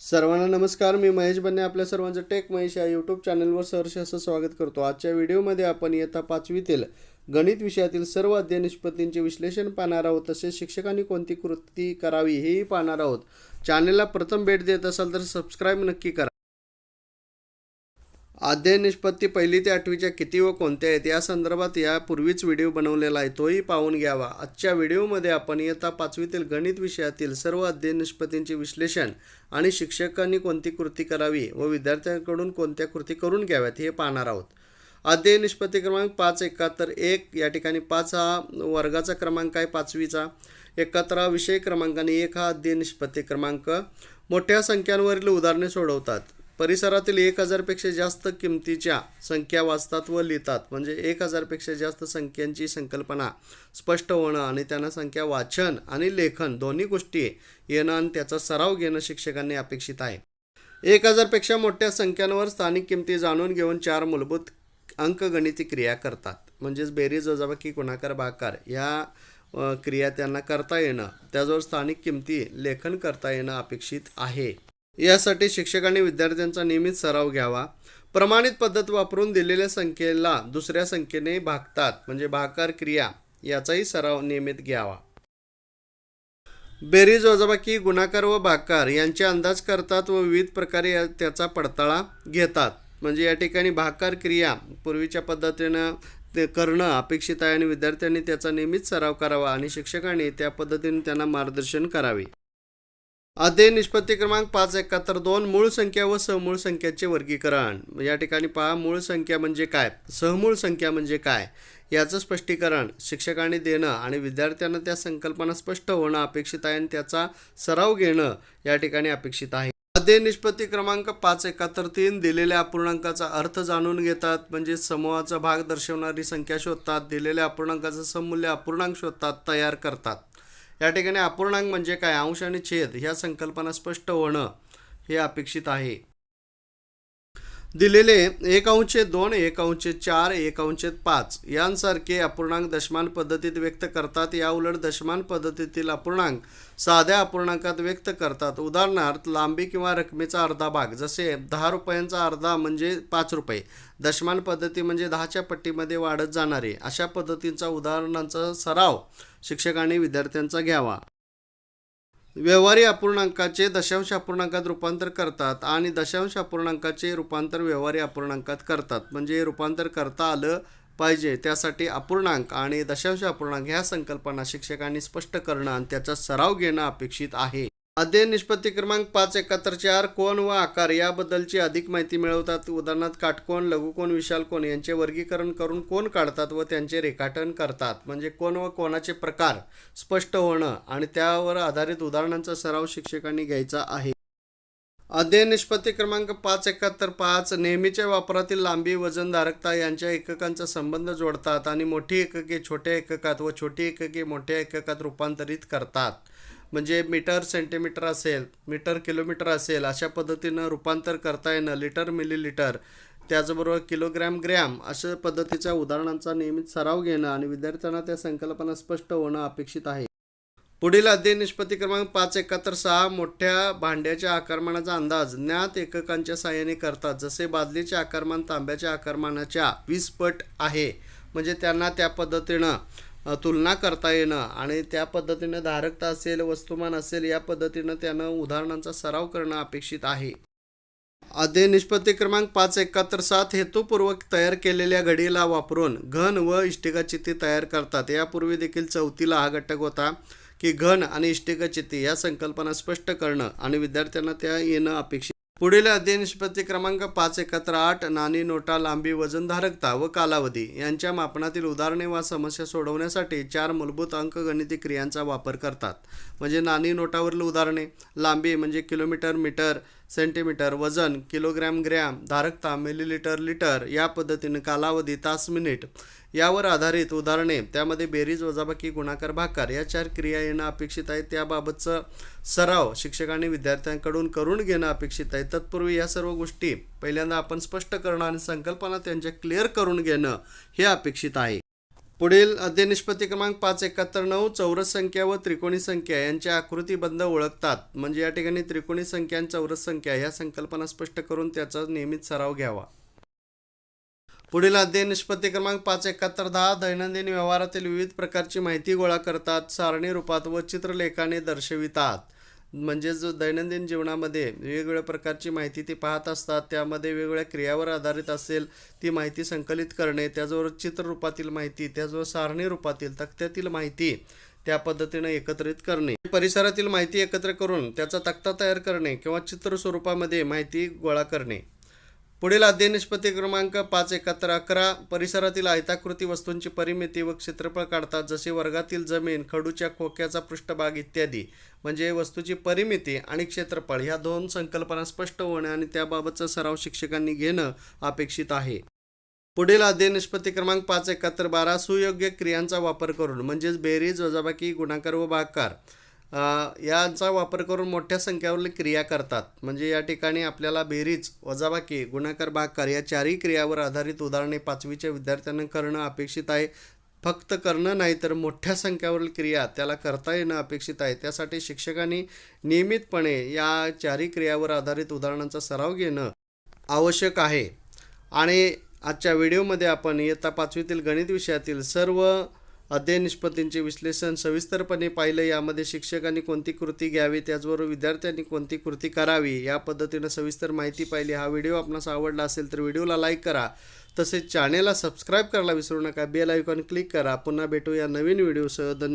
सर्वांना नमस्कार मी महेश बन्ने आपल्या सर्वांचं टेक महेश या यूट्यूब चॅनलवर सहर्ष असं स्वागत करतो. आजच्या व्हिडिओमध्ये आपण इयत्ता पाचवीतील गणित विषयातील सर्व अध्ययन निष्पत्तींचे विश्लेषण पाहणार आहोत. तसेच शिक्षकांनी कोणती कृती करावी हेही पाहणार आहोत. चॅनलला प्रथम भेट देत असाल तर सबस्क्राईब नक्की करा. अध्ययन निष्पत्ती पहिली ते आठवीच्या किती व कोणत्या आहेत? या संदर्भात यापूर्वीच व्हिडिओ बनवलेला आहे. तोही पाहून घ्यावा. आजच्या व्हिडिओमध्ये आपण इयत्ता पाचवीतील गणित विषयातील सर्व अध्ययन निष्पत्तींचे विश्लेषण आणि शिक्षकांनी कोणती कृती करावी व विद्यार्थ्यांकडून कोणत्या कृती करून घ्याव्यात हे पाहणार आहोत. अध्ययन निष्पत्ती क्रमांक पाच एकाहत्तर एक या ठिकाणी पाच हा वर्गाचा क्रमांक आहे पाचवीचा. एकाहत्तर हा विषय क्रमांक आणि एक हा अध्ययन निष्पत्ती क्रमांक. मोठ्या संख्यांवरील उदाहरणे सोडवतात. परिसरातील एक हजारपेक्षा जास्त किमतीच्या संख्या वाचतात व लिहितात. म्हणजे एक हजारपेक्षा जास्त संख्यांची संकल्पना स्पष्ट होणं आणि त्यांना संख्या वाचन आणि लेखन दोन्ही गोष्टी येणं आणि त्याचा सराव घेणं शिक्षकांनी अपेक्षित आहे. एक हजारपेक्षा मोठ्या संख्यांवर स्थानिक किमती जाणून घेऊन चार मूलभूत अंकगणिती क्रिया करतात. म्हणजेच बेरीज वजाबाकी गुणाकार बाकार या क्रिया त्यांना करता येणं. त्याजवळ स्थानिक किमती लेखन करता येणं अपेक्षित आहे. यासाठी शिक्षकांनी विद्यार्थ्यांचा नियमित सराव घ्यावा. प्रमाणित पद्धत वापरून दिलेल्या संख्येला दुसऱ्या संख्येने भागतात म्हणजे भाकार क्रिया याचाही सराव नियमित घ्यावा. बेरीज वजाबाकी गुणाकार व भाकार यांचे अंदाज करतात व विविध प्रकारे या- त्याचा पडताळा घेतात. म्हणजे या ठिकाणी भाकार क्रिया पूर्वीच्या पद्धतीनं ते करणं अपेक्षित आहे आणि विद्यार्थ्यांनी त्याचा नियमित सराव करावा आणि शिक्षकांनी त्या पद्धतीने त्यांना मार्गदर्शन करावे. अध्ययन निष्पत्ती क्रमांक पाच एकाहत्तर दोन मूळ संख्या व सहमूळ संख्याचे वर्गीकरण. या ठिकाणी पहा मूळ संख्या म्हणजे काय? सहमूळ संख्या म्हणजे काय? याचं स्पष्टीकरण शिक्षकांनी देणं आणि विद्यार्थ्यांना त्या संकल्पना स्पष्ट होणं अपेक्षित आहे आणि त्याचा सराव घेणं या ठिकाणी अपेक्षित आहे. अध्ययन निष्पत्ती क्रमांक पाच एकाहत्तर तीन दिलेल्या अपूर्णांकाचा अर्थ जाणून घेतात. म्हणजे समूहाचा भाग दर्शवणारी संख्या शोधतात दिलेल्या अपूर्णांकाचं समूल्य अपूर्णांक शोधतात तयार करतात. या ठिकाणी अपूर्णांक म्हणजे काय? अंश आणि छेद ह्या संकल्पना स्पष्ट होणं हे अपेक्षित आहे. दिलेले एक अंशे दोन एक अंशे चार एक अंशे पाच यांसारखे अपूर्णांक दशमान पद्धतीत व्यक्त करतात. या उलट दशमान पद्धतीतील अपूर्णांक साध्या अपूर्णांकात व्यक्त करतात. उदाहरणार्थ लांबी किंवा रकमेचा अर्धा भाग जसे दहा रुपयांचा अर्धा म्हणजे पाच रुपये दशमान पद्धती म्हणजे दहाच्या पट्टीमध्ये वाढत जाणारे अशा पद्धतींचा उदाहरणांचा सराव शिक्षकांनी विद्यार्थ्यांचा घ्यावा. व्यवहारी अपूर्णांकाचे दशांश अपूर्णांकात रूपांतर करतात आणि दशांश अपूर्णांकाचे रूपांतर व्यवहारी अपूर्णांकात करतात. म्हणजे रूपांतर करता आलं पाहिजे त्यासाठी अपूर्णांक आणि दशांश अपूर्णांक ह्या संकल्पना शिक्षकांनी स्पष्ट करणं आणि त्याचा सराव घेणं अपेक्षित आहे. अध्ययन निष्पत्ती क्रमांक पाच एकाहत्तर चार कोण व आकार याबद्दलची अधिक माहिती मिळवतात. उदाहरणार्थ काटकोण लघुकोण विशाल कोण यांचे वर्गीकरण करून कोण काढतात व त्यांचे रेखाटन करतात. म्हणजे कोण व कोणाचे प्रकार स्पष्ट होणं आणि त्यावर आधारित उदाहरणांचा सराव शिक्षकांनी घ्यायचा आहे. अध्ययन निष्पत्ती क्रमांक पाच एकाहत्तर पाच नेहमीच्या वापरातील लांबी वजनधारकता यांच्या एककांचा संबंध जोडतात आणि मोठी एकके छोट्या एककात व छोटी एकके मोठ्या एककात रूपांतरित करतात. म्हणजे मीटर सेंटीमीटर असेल मीटर किलोमीटर असेल अशा पद्धतीनं रूपांतर करता येणं लिटर मिलीलिटर त्याचबरोबर किलोग्रॅम ग्रॅम अशा पद्धतीच्या उदाहरणांचा नियमित सराव घेणं आणि विद्यार्थ्यांना त्या संकल्पना स्पष्ट होणं अपेक्षित आहे. पुढील अध्ययन निष्पत्ती क्रमांक पाच एकाहत्तर सहा मोठ्या भांड्याच्या आकारमानाचा अंदाज ज्ञात एककांच्या सहाय्याने करतात. जसे बादलीचे आकारमान तांब्याच्या आकारमानाच्या वीस पट आहे म्हणजे त्यांना त्या पद्धतीनं तुलना करता येणं आणि त्या पद्धतीनं धारकता असेल वस्तुमान असेल या पद्धतीनं त्यानं उदाहरणांचा सराव करणं अपेक्षित आहे. अध्यय निष्पत्ती क्रमांक पाच एकाहत्तर सात हेतुपूर्वक तयार केलेल्या घडीला वापरून घन व इष्टिकाचिती तयार करतात. यापूर्वी देखील चौथीला हा घटक होता की घन आणि इष्टिकाचिती या संकल्पना स्पष्ट करणं आणि विद्यार्थ्यांना त्या येणं अपेक्षित पुढील अध्ययन निष्पत्ती क्रमांक पाच एकत्र आठ नाणी नोटा लांबी वजनधारकता व कालावधी यांच्या मापनातील उदाहरणे वा समस्या सोडवण्यासाठी चार मूलभूत अंकगणिती क्रियांचा वापर करतात. म्हणजे नाणी नोटावरील उदाहरणे लांबी म्हणजे किलोमीटर मीटर सेंटीमीटर वजन किलोग्रॅम ग्रॅम धारकता मिलीलिटर लिटर या पद्धतीनं कालावधी तास मिनिट यावर आधारित उदाहरणे त्यामध्ये बेरीज वजाबाकी गुणाकार भाकार या चार क्रिया येणं अपेक्षित आहे. त्याबाबतचं सराव शिक्षकांनी विद्यार्थ्यांकडून करून घेणं अपेक्षित आहे. तत्पूर्वी या सर्व गोष्टी पहिल्यांदा आपण स्पष्ट करणं आणि संकल्पना त्यांच्या क्लिअर करून घेणं हे अपेक्षित आहे. पुढील अध्ययन क्रमांक पाच एकाहत्तर नऊ चौरस संख्या व त्रिकोणी संख्या यांच्या आकृतीबंध ओळखतात. म्हणजे या ठिकाणी त्रिकोणी संख्या आणि चौरस संख्या ह्या संकल्पना स्पष्ट करून त्याचा नियमित सराव घ्यावा. पुढील अध्ययन निष्पत्ती क्रमांक पाच एकाहत्तर दहा दैनंदिन व्यवहारातील विविध प्रकारची माहिती गोळा करतात सारणी रूपात व चित्रलेखाने दर्शवितात. म्हणजे जो दैनंदिन जीवनामध्ये वेगवेगळ्या प्रकारची माहिती ते पाहत असतात त्यामध्ये वेगवेगळ्या क्रियावर आधारित असेल ती माहिती संकलित करणे त्याजवळ चित्ररूपातील माहिती त्याजवळ सारणी रूपातील तक्त्यातील माहिती त्या पद्धतीने एकत्रित करणे. परिसरातील माहिती एकत्र करून त्याचा तक्ता तयार करणे किंवा चित्र स्वरूपामध्ये माहिती गोळा करणे. पुढील अध्ययन निष्पत्ती क्रमांक पाच एकाहत्तर अकरा परिसरातील आयताकृती वस्तूंची परिमिती व क्षेत्रफळ काढतात जसे वर्गातील जमीन खडूच्या खोक्याचा पृष्ठभाग इत्यादी. म्हणजे वस्तूची परिमिती आणि क्षेत्रफळ ह्या दोन संकल्पना स्पष्ट होणे आणि त्याबाबतचा सराव शिक्षकांनी घेणं अपेक्षित आहे. पुढील अध्ययन निष्पत्ती क्रमांक पाच एकाहत्तर बारा सुयोग्य क्रियांचा वापर करून म्हणजेच बेरीज वजाबाकी गुणाकार व भागाकार. यांचा वापर करून मोठ्या संख्येवरील क्रिया करतात. म्हणजे या ठिकाणी आपल्याला बेरीज वजाबाकी गुणाकार भागाकार या चारही क्रियावर आधारित उदाहरणे पाचवीच्या विद्यार्थ्यांना करणं अपेक्षित आहे. फक्त करणं नाही तर मोठ्या संख्यावरील क्रिया त्याला करता येणं अपेक्षित आहे. त्यासाठी शिक्षकांनी नियमितपणे या चारही क्रियावर आधारित उदाहरणांचा सराव घेणं आवश्यक आहे. आणि आजच्या व्हिडिओमध्ये आपण इयत्ता पाचवीतील गणित विषयातील सर्व अध्ययन निष्पत्तींचे विश्लेषण सविस्तरपणे पाहिलं यामध्ये शिक्षकांनी कोणती कृती घ्यावी त्याचबरोबर विद्यार्थ्यांनी कोणती कृती करावी या पद्धतीनं सविस्तर माहिती पाहिली. हा व्हिडिओ आपणास आवडला असेल तर व्हिडिओला लाईक करा. तसेच चॅनेलला सबस्क्राईब करायला विसरू नका. बेल आयकॉन क्लिक करा. पुन्हा भेटूया नवीन व्हिडिओसह. धन्यवाद.